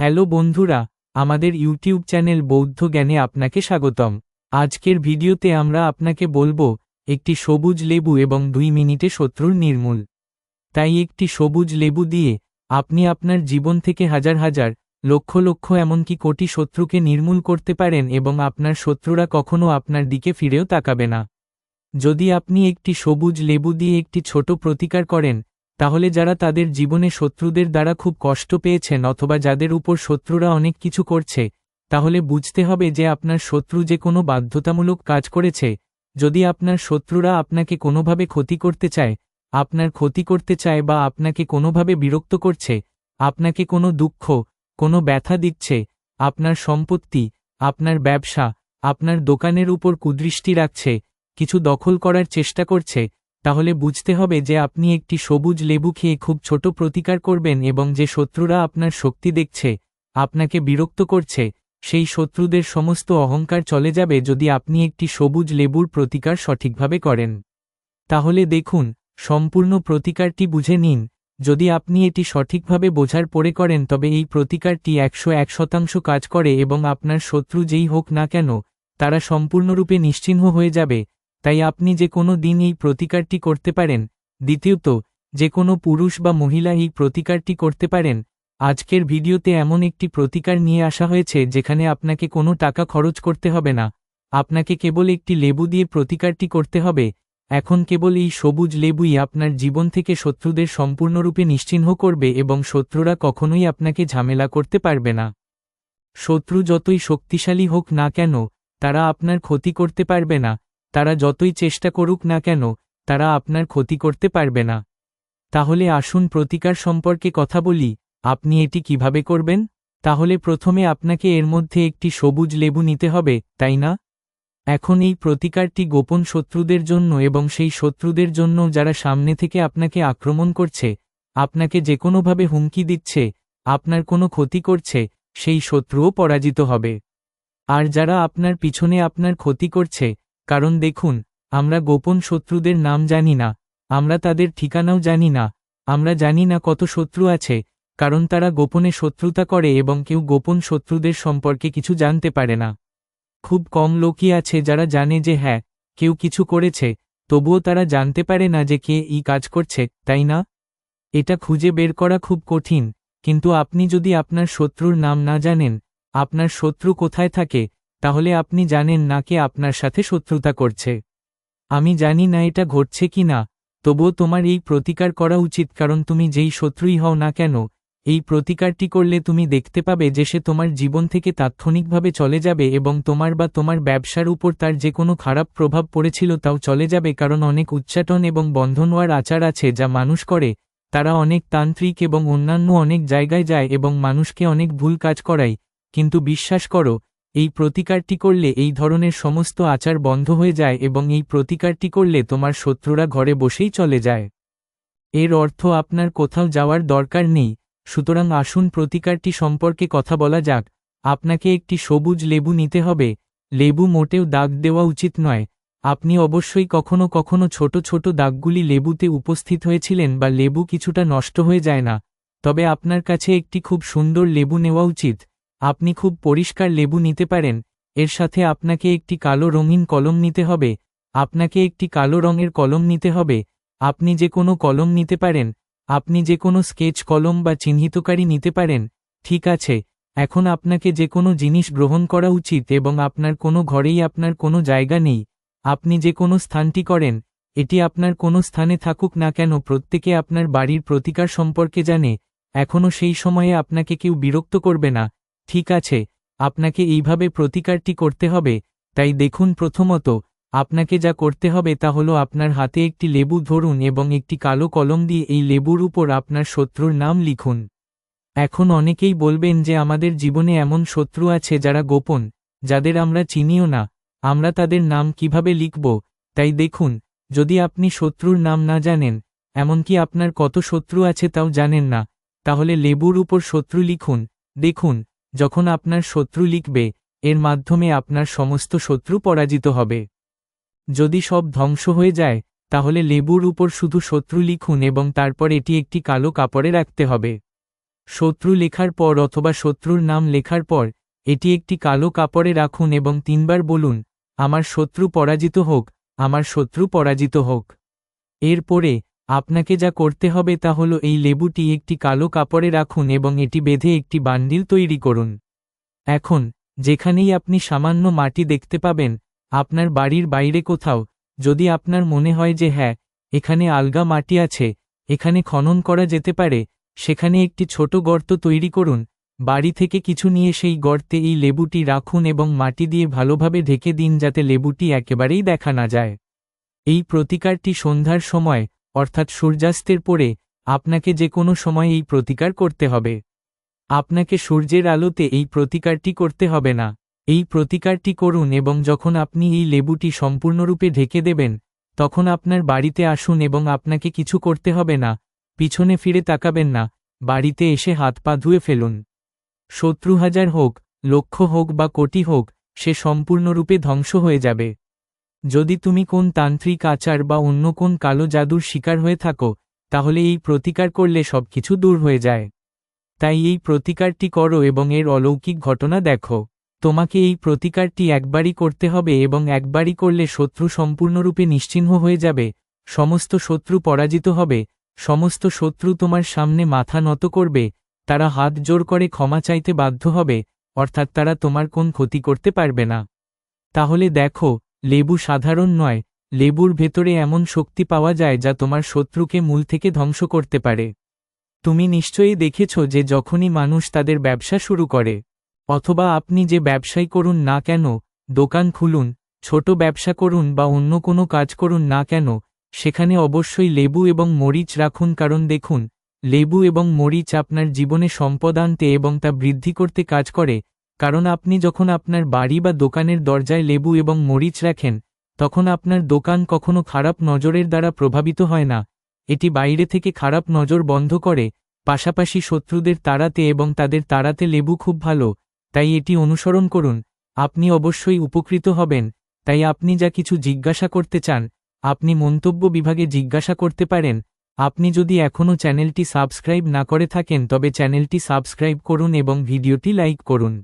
Hello বন্ধুরা, আমাদের YouTube channel বৌদ্ধ জ্ঞানে আপনাকে স্বাগতম। আজকের ভিডিওতে আমরা আপনাকে বলব, একটি সবুজ লেবু এবং দুই মিনিটে শত্রুর নির্মূল। তাই একটি সবুজ লেবু দিয়ে, আপনি আপনার জীবন থেকে হাজার হাজার, লক্ষ লক্ষ এমনকি কোটি শত্রুকে নির্মূল করতে পারেন এবং আপনার শত্রুরা কখনও আপনার দিকে ফিরেও তাকাবে না। যদি আপনি একটি সবুজ লেবু দিয়ে একটি ছোট প্রতিকার করেন তাহলে যারা তাদের জীবনে শত্রুদের দ্বারা খুব কষ্ট পেয়েছেন অথবা যাদের উপর শত্রুরা অনেক কিছু করছে, তাহলে বুঝতে হবে যে আপনার শত্রু যে কোনো বাধ্যতামূলক কাজ করেছে, যদি আপনার শত্রুরা আপনাকে কোনোভাবে ক্ষতি করতে চায়, আপনার ক্ষতি করতে চায় বা আপনাকে কোনোভাবে বিরক্ত করছে, আপনাকে কোনো দুঃখ, কোনো ব্যথা দিচ্ছে, আপনার সম্পত্তি, আপনার ব্যবসা, আপনার দোকানের উপর কুদৃষ্টি রাখছে, কিছু দখল করার চেষ্টা করছে তাহলে বুঝতে হবে যে আপনি একটি সবুজ লেবু খেয়ে খুব ছোট প্রতিকার করবেন এবং যে শত্রুরা আপনার শক্তি দেখছে, আপনাকে বিরক্ত করছে, সেই শত্রুদের সমস্ত অহংকার চলে যাবে যদি আপনি একটি সবুজ লেবুর প্রতিকার সঠিকভাবে করেন। তাহলে দেখুন, সম্পূর্ণ প্রতিকারটি বুঝে নিন। যদি আপনি এটি সঠিকভাবে বোঝার পরে করেন, তবে এই প্রতিকারটি একশো এক শতাংশ কাজ করে এবং আপনার শত্রু যেই হোক না কেন, তারা সম্পূর্ণরূপে নিশ্চিহ্ন হয়ে যাবে। তাই আপনি যে কোনো দিন এই প্রতিকারটি করতে পারেন। দ্বিতীয়ত, যে কোনো পুরুষ বা মহিলা এই প্রতিকারটি করতে পারেন। আজকের ভিডিওতে এমন একটি প্রতিকার নিয়ে আসা হয়েছে যেখানে আপনাকে কোনো টাকা খরচ করতে হবে না। আপনাকে কেবল একটি লেবু দিয়ে প্রতিকারটি করতে হবে। এখন কেবল এই সবুজ লেবুই আপনার জীবন থেকে শত্রুদের সম্পূর্ণরূপে নিশ্চিহ্ন করবে এবং শত্রুরা কখনোই আপনাকে ঝামেলা করতে পারবে না। শত্রু যতই শক্তিশালী হোক না কেন, তারা আপনার ক্ষতি করতে পারবে না। তারা যতই চেষ্টা করুক না কেন, তারা আপনার ক্ষতি করতে পারবে না। তাহলে আসুন প্রতিকার সম্পর্কে কথা বলি, আপনি এটি কীভাবে করবেন? তাহলে প্রথমে আপনাকে এর মধ্যে একটি সবুজ লেবু নিতে হবে, তাই না? এখন এই প্রতিকারটি গোপন শত্রুদের জন্য এবং সেই শত্রুদের জন্য যারা সামনে থেকে আপনাকে আক্রমণ করছে, আপনাকে যে কোনোভাবে হুমকি দিচ্ছে, আপনার কোনো ক্ষতি করছে, সেই শত্রুও পরাজিত হবে। আর যারা আপনার পিছনে আপনার ক্ষতি করছে কারণ দেখুন, আমরা গোপন শত্রুদের নাম জানি না, আমরা তাদের ঠিকানাও জানি না, আমরা জানি না কত শত্রু আছে, কারণ তারা গোপনে শত্রুতা করে এবং কেউ গোপন শত্রুদের সম্পর্কে কিছু জানতে পারে না। খুব কম লোকই আছে যারা জানে যে হ্যাঁ কেউ কিছু করেছে, তবুও তারা জানতে পারে না যে কে এই কাজ করছে, তাই না? এটা খুঁজে বের করা খুব কঠিন, কিন্তু আপনি যদি আপনার শত্রুর নাম না জানেন, আপনার শত্রু কোথায় থাকে তাহলে আপনি জানেন না কে আপনার সাথে শত্রুতা করছে। আমি জানি না এটা ঘটছে কি না, তবুও তোমার এই প্রতিকার করা উচিত কারণ তুমি যেই শত্রুই হও না কেন, এই প্রতিকারটি করলে তুমি দেখতে পাবে যে সে তোমার জীবন থেকে তাৎক্ষণিকভাবে চলে যাবে এবং তোমার বা তোমার ব্যবসার উপর তার যে কোনো খারাপ প্রভাব পড়েছিল তাও চলে যাবে কারণ অনেক উচ্চাটন এবং বন্ধন হওয়ার আচার আছে যা মানুষ করে, তারা অনেক তান্ত্রিক এবং অন্যান্য অনেক জায়গায় যায় এবং মানুষকে অনেক ভুল কাজ করায়, কিন্তু বিশ্বাস করো এই প্রতিকারটি করলে এই ধরনের সমস্ত আচার বন্ধ হয়ে যায় এবং এই প্রতিকারটি করলে তোমার শত্রুরা ঘরে বসেই চলে যায়। এর অর্থ আপনার কোথাও যাওয়ার দরকার নেই। সুতরাং আসুন প্রতিকারটি সম্পর্কে কথা বলা যাক। আপনাকে একটি সবুজ লেবু নিতে হবে। লেবু মোটেও দাগ দেওয়া উচিত নয়। আপনি অবশ্যই কখনো কখনো ছোট ছোট দাগগুলি লেবুতে উপস্থিত হয়েছিলেন বা লেবু কিছুটা নষ্ট হয়ে যায় না। তবে আপনার কাছে একটি খুব সুন্দর লেবু নেওয়া উচিত। আপনি খুব পরিষ্কার লেবু নিতে পারেন, এর সাথে আপনাকে একটি কালো রঙিন কলম নিতে হবে, আপনাকে একটি কালো রঙের কলম নিতে হবে, আপনি যে কোনো কলম নিতে পারেন, আপনি যে কোনো স্কেচ কলম বা চিহ্নিতকারী নিতে পারেন, ঠিক আছে, এখন আপনাকে যে কোনো জিনিস গ্রহণ করা উচিত এবং আপনার কোনো ঘরেই আপনার কোনো জায়গা নেই, আপনি যে কোনো স্থানটি করেন, এটি আপনার কোনো স্থানে থাকুক না কেন প্রত্যেকে আপনার বাড়ির প্রতিকার সম্পর্কে জানে, এখনও সেই সময়ে আপনাকে কেউ বিরক্ত করবে না ঠিক আছে, আপনাকে এইভাবে প্রতিকারটি করতে হবে, তাই দেখুন প্রথমত, আপনাকে যা করতে হবে তা হলো আপনার হাতে একটি লেবু ধরুন এবং একটি কালো কলম দিয়ে এই লেবুর উপর আপনার শত্রুর নাম লিখুন। এখন অনেকেই বলবেন যে আমাদের জীবনে এমন শত্রু আছে যারা গোপন, যাদের আমরা চিনিও না, আমরা তাদের নাম কীভাবে লিখব? তাই দেখুন, যদি আপনি শত্রুর নাম না জানেন, এমনকি আপনার কত শত্রু আছে তাও জানেন না, তাহলে লেবুর উপর শত্রু লিখুন, দেখুন যখন আপনার শত্রু লিখবে, এর মাধ্যমে আপনার সমস্ত শত্রু পরাজিত হবে। যদি সব ধ্বংস হয়ে যায়, তাহলে লেবুর উপর শুধু শত্রু লিখুন এবং তারপর এটি একটি কালো কাপড়ে রাখতে হবে। শত্রু লেখার পর অথবা শত্রুর নাম লেখার পর, এটি একটি কালো কাপড়ে রাখুন এবং তিনবার বলুন, আমার শত্রু পরাজিত হোক, আমার শত্রু পরাজিত হোক। এরপরে আপনাকে যা করতে হবে তা হল এই লেবুটি একটি কালো কাপড়ে রাখুন এবং এটি বেঁধে একটি বান্ডিল তৈরি করুন। এখন, যেখানেই আপনি সামান্য মাটি দেখতে পাবেন, আপনার বাড়ির বাইরে কোথাও, যদি আপনার মনে হয় যে হ্যাঁ এখানে আলগা মাটি আছে, এখানে খনন করা যেতে পারে, সেখানে একটি ছোট গর্ত তৈরি করুন, বাড়ি থেকে কিছু নিয়ে সেই গর্তে এই লেবুটি রাখুন এবং মাটি দিয়ে ভালোভাবে ঢেকে দিন যাতে লেবুটি একেবারেই দেখা না যায়। এই প্রতিকারটি সন্ধ্যার সময় অর্থাৎ সূর্যাস্তের পরে আপনাকে যে কোনো সময় এই প্রতিকার করতে হবে। আপনাকে সূর্যের আলোতে এই প্রতিকারটি করতে হবে না। এই প্রতিকারটি করুন এবং যখন আপনি এই লেবুটি সম্পূর্ণরূপে ঢেকে দেবেন, তখন আপনার বাড়িতে আসুন এবং আপনাকে কিছু করতে হবে না, পিছনে ফিরে তাকাবেন না, বাড়িতে এসে হাত পা ধুয়ে ফেলুন। শত্রু হাজার হোক, লক্ষ হোক বা কোটি হোক, সে সম্পূর্ণরূপে ধ্বংস হয়ে যাবে। যদি তুমি কোন তান্ত্রিক আচার বা অন্য কোন কালো জাদুর শিকার হয়ে থাকো, তাহলে এই প্রতিকার করলে সবকিছু দূর হয়ে যায়। তাই এই প্রতিকারটি করো এবং এর অলৌকিক ঘটনা দেখো। তোমাকে এই প্রতিকারটি একবারই করতে হবে এবং একবারই করলে শত্রু সম্পূর্ণরূপে নিশ্চিহ্ন হয়ে যাবে, সমস্ত শত্রু পরাজিত হবে, সমস্ত শত্রু তোমার সামনে মাথা নত করবে, তারা হাত জোর করে ক্ষমা চাইতে বাধ্য হবে, অর্থাৎ তারা তোমার কোন ক্ষতি করতে পারবে না। তাহলে দেখো লেবু সাধারণ নয়, লেবুর ভেতরে এমন শক্তি পাওয়া যায় যা তোমার শত্রুকে মূল থেকে ধ্বংস করতে পারে। তুমি নিশ্চয়ই দেখেছ যে যখনই মানুষ তাদের ব্যবসা শুরু করে, অথবা আপনি যে ব্যবসাই করুন না কেন, দোকান খুলুন, ছোট ব্যবসা করুন বা অন্য কোনো কাজ করুন না কেন, সেখানে অবশ্যই লেবু এবং মরিচ রাখুন কারণ দেখুন, লেবু এবং মরিচ আপনার জীবনে সম্পদ আনতে এবং তা বৃদ্ধি করতে কাজ করে কারণ আপনি যখন আপনার বাড়ি বা দোকানের দরজায় লেবু এবং মরিচ রাখেন, তখন আপনার দোকান কখনো খারাপ নজরের দ্বারা প্রভাবিত হয় না। এটি বাইরে থেকে খারাপ নজর বন্ধ করে, পাশাপাশি শত্রুদের তাড়াতে এবং তাদের তাড়াতে লেবু খুব ভালো, তাই এটি অনুসরণ করুন। আপনি অবশ্যই উপকৃত হবেন, তাই আপনি যা কিছু জিজ্ঞাসা করতে চান, আপনি মন্তব্য বিভাগে জিজ্ঞাসা করতে পারেন। আপনি যদি এখনও চ্যানেলটি সাবস্ক্রাইব না করে থাকেন, তবে চ্যানেলটি সাবস্ক্রাইব করুন এবং ভিডিওটি লাইক করুন।